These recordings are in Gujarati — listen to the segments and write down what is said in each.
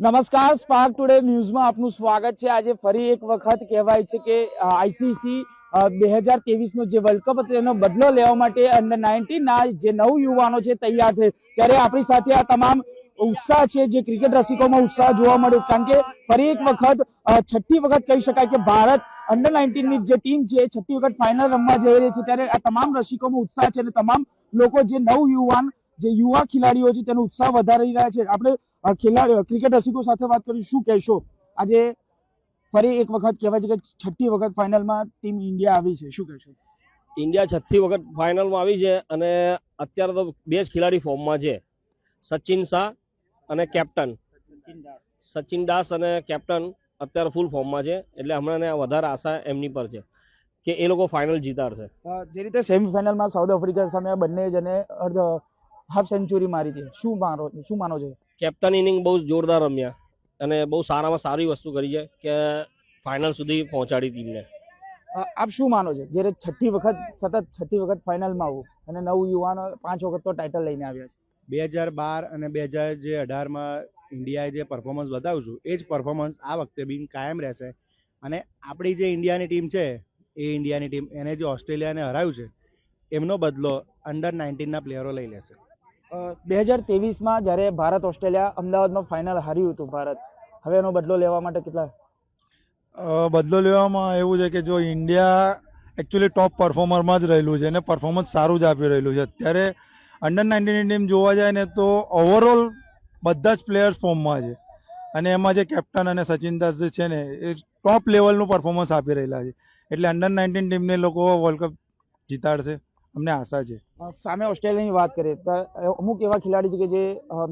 નમસ્કાર સ્પાર્ક ટુડે ન્યૂઝમાં આપનું સ્વાગત છે. આજે ફરી એક વખત કહેવાય છે કે આઈસીસી બે હજાર તેવીસનો જે વર્લ્ડ કપ હતો, એનો બદલો લેવા માટે અંડર નાઇન્ટીનના જે નવ યુવાનો છે તૈયાર છે ત્યારે આપણી સાથે આ તમામ ઉત્સાહ છે, જે ક્રિકેટ રસિકોમાં ઉત્સાહ જોવા મળ્યો. કારણ કે ફરી એક વખત છઠ્ઠી વખત કહી શકાય કે ભારત અંડર નાઇન્ટીનની જે ટીમ છે, છઠ્ઠી વખત ફાઇનલ રમવા જઈ રહી છે. ત્યારે આ તમામ રસિકોમાં ઉત્સાહ છે અને તમામ લોકો જે નવ યુવાન જે યુવા ખેલાડીઓ છે તેનો ઉત્સાહ વધારી રહ્યા છે. આપણે ખેલાડીઓ ક્રિકેટ રસિકો સાથે વાત કરી શું કહેશો? આજે ફરી એક વખત કહેવાય છે કે છઠ્ઠી વખત ફાઇનલમાં ટીમ ઇન્ડિયા આવી છે. શું કહેશો? ઇન્ડિયા છઠ્ઠી વખત ફાઇનલમાં આવી છે અને અત્યારે તો બે જ ખેલાડી ફોર્મમાં છે. સચિન શાહ અને કેપ્ટન. સચિન દાસ અને કેપ્ટન અત્યારે ફૂલ ફોર્મમાં છે. એટલે હમણાં વધારે આશા એમની પર છે કે એ લોકો ફાઇનલ જીતાડશે. જે રીતે સેમીફાઇનલમાં સાઉથ આફ્રિકા સામે બંને જણે અર્ધ હાફ સેન્ચુરી મારી હતી. શું માનો શું માનો છો? કેપ્ટન ઇનિંગ બહુ જોરદાર રમ્યા અને બહુ સારામાં સારી વસ્તુ કરી છે કે ફાઇનલ સુધી પહોંચાડી ટીમને. આપ શું માનો છો? જ્યારે છઠ્ઠી વખત સતત છઠ્ઠી વખત ફાઇનલમાં આવું અને નવ યુવાનો પાંચ વખત તો ટાઇટલ લઈને આવ્યા છે. બે હજાર બાર અને બે હજાર જે અઢારમાં ઇન્ડિયાએ જે પરફોર્મન્સ બતાવ્યું છું એ જ પરફોર્મન્સ આ વખતે બી કાયમ રહેશે. અને આપણી જે ઇન્ડિયાની ટીમ છે એ ઇન્ડિયાની ટીમ એને જે ઓસ્ટ્રેલિયાને હરાવ્યું છે એમનો બદલો અંડર નાઇન્ટીનના પ્લેયરો લઈ લેશે. બે હજાર ત્રેવીસમાં જ્યારે ભારત ઓસ્ટ્રેલિયા અમદાવાદમાં ફાઇનલ હાર્યું હતું ભારત, હવે એનો બદલો લેવા માટે કેટલા? બદલો લેવામાં એવું છે કે જો ઇન્ડિયા એકચ્યુઅલી ટોપ પરફોર્મરમાં જ રહેલું છે અને પરફોર્મન્સ સારું જ આપી રહેલું છે. અત્યારે અંડર નાઇન્ટીનની ટીમ જોવા જાય ને તો ઓવરઓલ બધા જ પ્લેયર્સ ફોર્મમાં છે. અને એમાં જે કેપ્ટન અને સચિન દાસ જે છે ને, એ ટોપ લેવલનું પરફોર્મન્સ આપી રહેલા છે. એટલે અંડર નાઇન્ટીન ટીમને લોકો વર્લ્ડ કપ જીતાડશે. અમને આશા છે. સામે ઓસ્ટ્રેલિયાની વાત કરીએ તો અમુક એવા ખેલાડી છે કે જે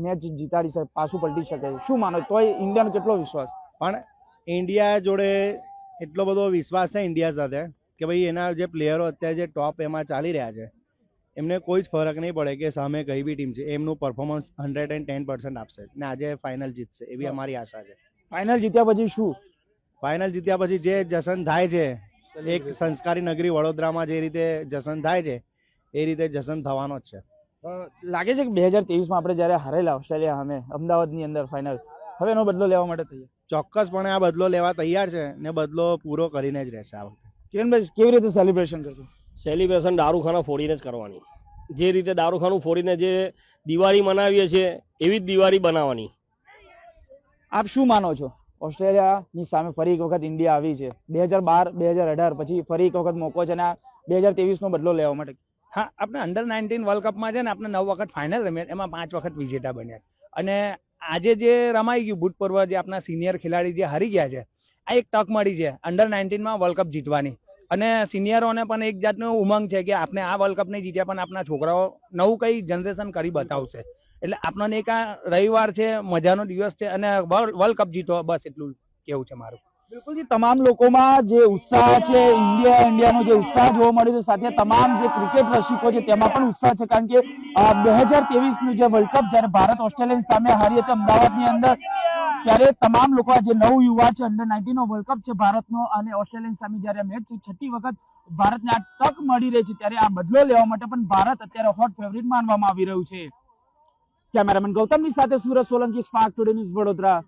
મેચ જીતાડી શકે પાછું પલટી શકે. શું માનો? તોય ઇન્ડિયાનો કેટલો વિશ્વાસ? પણ ઇન્ડિયા જોડે એટલો બધો વિશ્વાસ છે ઇન્ડિયા સાથે કે ભાઈ એના જે પ્લેયરો અત્યારે જે ટોપ એમાં ચાલી રહ્યા છે એમને કોઈ જ ફરક નહીં પડે કે સામે કઈ બી ટીમ છે એમનું performance hundred and ten percent આપશે ને આજે ફાઇનલ જીતશે એવી અમારી આશા છે. ફાઇનલ જીત્યા પછી શું? ફાઇનલ જીત્યા પછી જે જશન થાય છે એક સંસ્કારી નગરી વડોદરામાં જે રીતે જશન થાય છે એ રીતે જશન થવાનો જ છે. લાગે છે કે બે હજાર ત્રેવીસમાં આપણે જ્યારે હારેલા ઓસ્ટ્રેલિયા સામે અમદાવાદની અંદર ફાઇનલ હવે એનો બદલો લેવા માટે તૈયાર? ચોક્કસપણે આ બદલો લેવા તૈયાર છે ને બદલો પૂરો કરીને જ રહેશે આ વખતે. કિરણભાઈ કેવી રીતે સેલિબ્રેશન કરશો? સેલિબ્રેશન દારૂખાના ફોડીને જ કરવાની. જે રીતે દારૂખાનું ફોડીને જે દિવાળી મનાવીએ છીએ એવી જ દિવાળી બનાવવાની. આપ શું માનો છો? ઓસ્ટ્રેલિયાની સામે ફરી એક વખત ઇન્ડિયા આવી છે. બે હજાર બાર બે હજાર અઢાર પછી ફરી એક વખત મોકો છે અને આ બે હજાર ત્રેવીસ નો બદલો લેવા માટે. હા, આપણે અંડર નાઇન્ટીન વર્લ્ડ કપમાં છે ને, આપણે નવ વખત ફાઇનલ રમ્યા, એમાં પાંચ વખત વિજેતા બન્યા. અને આજે જે રમાઈ ગયું ભૂતપૂર્વ જે આપણા સિનિયર ખેલાડી જે હારી ગયા છે, આ એક તક મળી છે અંડર નાઇન્ટીનમાં વર્લ્ડ કપ જીતવાની. અને સિનિયરોને પણ એક જાતનો ઉમંગ છે કે આપણે આ વર્લ્ડ કપ નહીં જીત્યા, પણ આપણા છોકરાઓ નવું કંઈ જનરેશન કરી બતાવશે. એટલે આપણને એક આ રવિવાર છે, મજાનો દિવસ છે, અને વર્લ્ડ કપ જીતો, બસ એટલું કેવું છે મારું. બિલકુલ તમામ લોકોમાં જે ઉત્સાહ છે ઇન્ડિયા ઇન્ડિયાનો જે ઉત્સાહ જોવા મળ્યો છે, સાથે તમામ જે ક્રિકેટ રસિકો છે, તેમાં પણ ઉત્સાહ છે, કારણ કે બે હજારનું જે વર્લ્ડ કપ જ્યારે ભારત ઓસ્ટ્રેલિયા સામે હારી હતી અમદાવાદની અંદર, ત્યારે તમામ લોકો જે નવ યુવા છે અંડર નાઇન્ટીન નો વર્લ્ડ કપ છે, ભારતનો અને ઓસ્ટ્રેલિયા સામે જ્યારે મેચ છે, છઠ્ઠી વખત ભારતને આ તક મળી રહી છે, ત્યારે આ બદલો લેવા માટે પણ ભારત અત્યારે હોટ ફેવરિટ માનવામાં આવી રહ્યું છે. કેમેરામેન ગૌતમની સાથે Surat Solanki spark today news Vadodara.